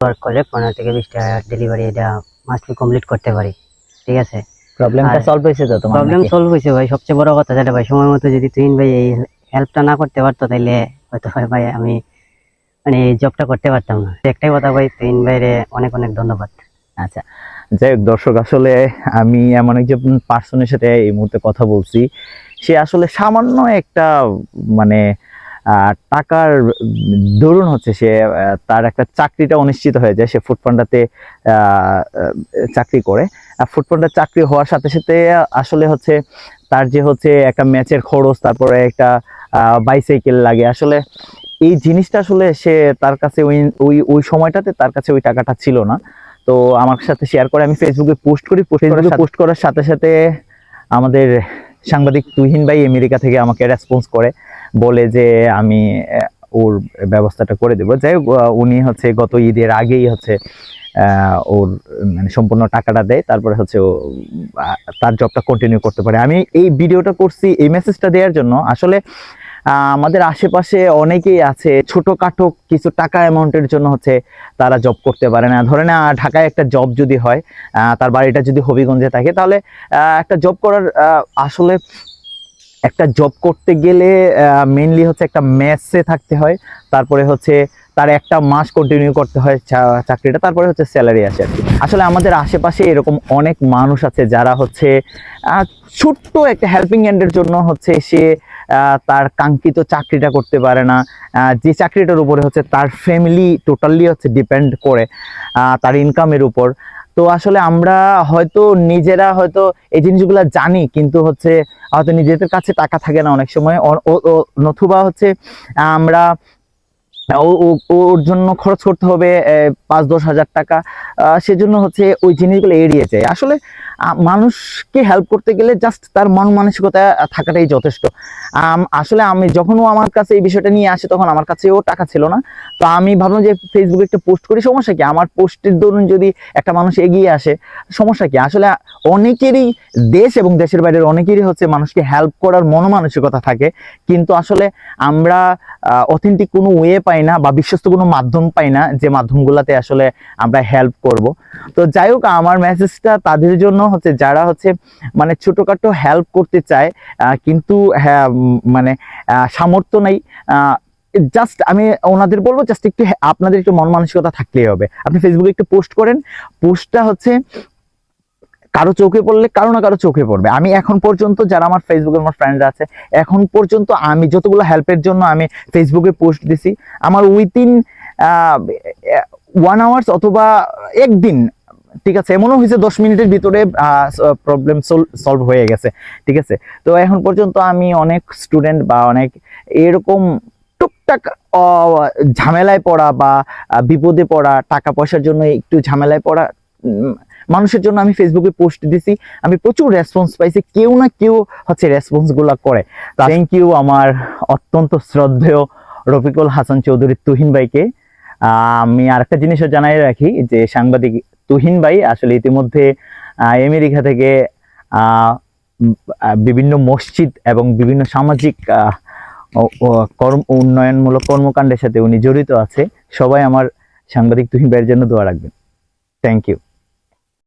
Work করলে পনেরো থেকে বিশ টাকা ডেলিভারি এটা মাস্টলি কমপ্লিট করতে পারি। ঠিক আছে? প্রবলেমটা সলভ হয়েছে তো তোমার প্রবলেম সলভ হয়েছে ভাই। সবচেয়ে বড় কথা যেটা ভাই সময় মতো যদি তুহিন ভাই এই হেল্পটা না করতে পারতো তাহলে হয়তো ভাই আমি মানে এই জবটা করতে পারতাম না। একটাই কথা ভাই তুহিন ভাইরে অনেক অনেক ধন্যবাদ। আচ্ছা। যাই হোক দর্শক আসলে আমি এমন একজন পার্সনের সাথে এই মুহূর্তে কথা বলছি। সে আসলে সামান্য একটা মানে টাকার দরুন হচ্ছে সে তার একটা চাকরিটা অনিশ্চিত হয়ে যায় সে ফুডপান্ডাতে চাকরি করে। আর ফুডপান্ডার চাকরি হওয়ার সাথে সাথে আসলে হচ্ছে তার যে হচ্ছে একটা ম্যাচের খরচ তারপরে একটা বাইসাইকেল লাগে। আসলে এই জিনিসটা আসলে সে তার কাছে ওই ওই ওই সময়টাতে তার কাছে ওই টাকাটা ছিল না। তো আমার সাথে শেয়ার করে আমি ফেসবুকে পোস্ট করি ফেসবুকে পোস্ট করার সাথে সাথে আমাদের সাংবাদিক তুহিন ভাই আমেরিকা থেকে আমাকে রেসপন্স করে, বলে যে আমি ওর ব্যবস্থাটা করে দেবো। যাই উনি হচ্ছে গত ঈদের আগেই হচ্ছে ওর মানে সম্পূর্ণ টাকাটা দেয়, তারপরে হচ্ছে ও তার জবটা কন্টিনিউ করতে পারে। আমি এই ভিডিওটা করছি এই মেসেজটা দেওয়ার জন্য। আসলে আমাদের আশেপাশে অনেকেই আছে, ছোটখাটো কিছু টাকা অ্যামাউন্টের জন্য হচ্ছে তারা জব করতে পারে না। ধরে না, ঢাকায় একটা জব যদি হয় তার বাড়িটা যদি হবিগঞ্জে থাকে, তাহলে একটা জব করার আসলে একটা জব করতে গেলে মেনলি হচ্ছে একটা মেসে থাকতে হয়, তারপরে হচ্ছে তার একটা মাস কন্টিনিউ করতে হয় চাকরিটা, তারপরে হচ্ছে স্যালারি আসে আর আসলে আমাদের আশেপাশে এরকম অনেক মানুষ আছে যারা হচ্ছে ছোট্ট একটা হেল্পিং হ্যান্ডের জন্য হচ্ছে সে তার কাঙ্ক্ষিত চাকরিটা করতে পারে না। যে চাকরিটার উপরে হচ্ছে তার ফ্যামিলি টোটালি হচ্ছে ডিপেন্ড করে তার ইনকামের উপর। তো আসলে আমরা হয়তো নিজেরা হয়তো এই জিনিসগুলো জানি, কিন্তু হচ্ছে হয়তো নিজেদের কাছে টাকা থাকে না অনেক সময়। নতুবা হচ্ছে আমরা ওর জন্য খরচ করতে হবে পাঁচ দশ হাজার টাকা সেজন্য হচ্ছে ওই জিনিসগুলো এড়িয়ে যায়। আসলে মানুষকে হেল্প করতে গেলে জাস্ট তার মন মানসিকতা থাকাটাই যথেষ্ট। আসলে আমি যখন ও আমার কাছে এই বিষয়টা নিয়ে আসে, তখন আমার কাছেও টাকা ছিল না। তো আমি ভাবলাম যে ফেসবুকে একটা পোস্ট করি, সমস্যা কি? আমার পোস্টের দরুন যদি একটা মানুষ এগিয়ে আসে, সমস্যা কি? আসলে অনেকেরই দেশ এবং দেশের বাইরের অনেকেরই হচ্ছে মানুষকে হেল্প করার মনোমানসিকতা থাকে। কিন্তু আসলে আমরা অথেন্টিক কোনো ওয়ে পাই না বা বিশ্বস্ত কোনো মাধ্যম পাই না যে মাধ্যমগুলোতে আসলে আমরা হেল্প করব। তো যাই হোক, আমার মেসেজটা তাদের জন্য হচ্ছে যারা হচ্ছে মানে ছোটোখাটো হেল্প করতে চায় কিন্তু হ্যাঁ মানে সামর্থ্য নেই জাস্ট আমি ওনাদের বলব জাস্ট একটু আপনাদের একটু মন মানসিকতা থাকলেই হবে। আপনি ফেসবুকে একটু পোস্ট করেন পোস্টটা হচ্ছে কারও চোখে পড়লে কারও না কারও চোখে পড়বে। আমি এখন পর্যন্ত যারা আমার ফেসবুকে আমার ফ্রেন্ডরা আছে, এখন পর্যন্ত আমি যতগুলো হেল্পের জন্য আমি ফেসবুকে পোস্ট দিছি, আমার উইথিন ওয়ান আওয়ার্স অথবা একদিন ঠিক আছে এমনও হয়েছে দশ মিনিটের ভিতরে প্রবলেম সলভ হয়ে গেছে ঠিক আছে? তো এখন পর্যন্ত আমি অনেক স্টুডেন্ট বা অনেক এরকম টুকটাক ঝামেলায় পড়া বা বিপদে পড়া টাকা পয়সার জন্য একটু ঝামেলায় পড়া মানুষের জন্য আমি ফেসবুকে পোস্ট দিছি। আমি প্রচুর রেসপন্স পাইছি কেউ না কেউ হচ্ছে রেসপন্সগুলা করে। থ্যাংক ইউ আমার অত্যন্ত শ্রদ্ধেয় রফিকুল হাসান চৌধুরী তুহিন ভাইকে। আহ, আমি আরেকটা জিনিসও জানাই রাখি যে সাংবাদিক তুহিন ভাই আসলে ইতিমধ্যে আমেরিকা থেকে বিভিন্ন মসজিদ এবং বিভিন্ন সামাজিক কর্ম, উন্নয়নমূলক কর্মকাণ্ডের সাথে উনি জড়িত আছে। সবাই আমার সাংবাদিক তুহিন ভাইয়ের জন্য দোয়া রাখবেন। Thank you